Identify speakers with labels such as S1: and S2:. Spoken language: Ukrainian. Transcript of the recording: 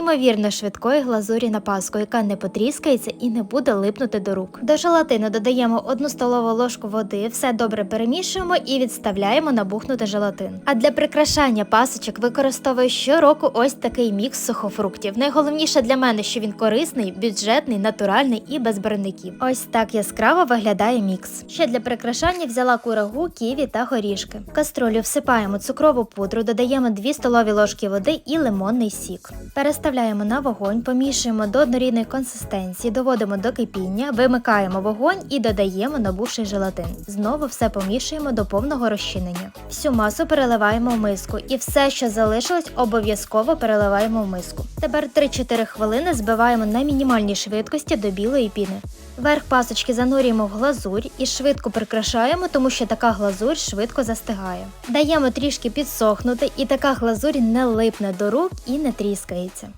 S1: Ймовірно, швидкої глазурі на паску, яка не потріскається і не буде липнути до рук. До желатину додаємо одну столову ложку води, все добре перемішуємо і відставляємо набухнути желатин. А для прикрашання пасочок використовую щороку ось такий мікс сухофруктів. Найголовніше для мене, що він корисний, бюджетний, натуральний і без барвників. Ось так яскраво виглядає мікс. Ще для прикрашання взяла курагу, ківі та горішки. В каструлю всипаємо цукрову пудру, додаємо 2 столові ложки води і лимонний сік. Переставляємо на вогонь, помішуємо до однорідної консистенції, доводимо до кипіння, вимикаємо вогонь і додаємо набувший желатин. Знову все помішуємо до повного розчинення. Всю масу переливаємо в миску і все, що залишилось, обов'язково переливаємо в миску. Тепер 3-4 хвилини збиваємо на мінімальній швидкості до білої піни. Верх пасочки занурюємо в глазурь і швидко прикрашаємо, тому що така глазурь швидко застигає. Даємо трішки підсохнути, і така глазурь не липне до рук і не тріскається.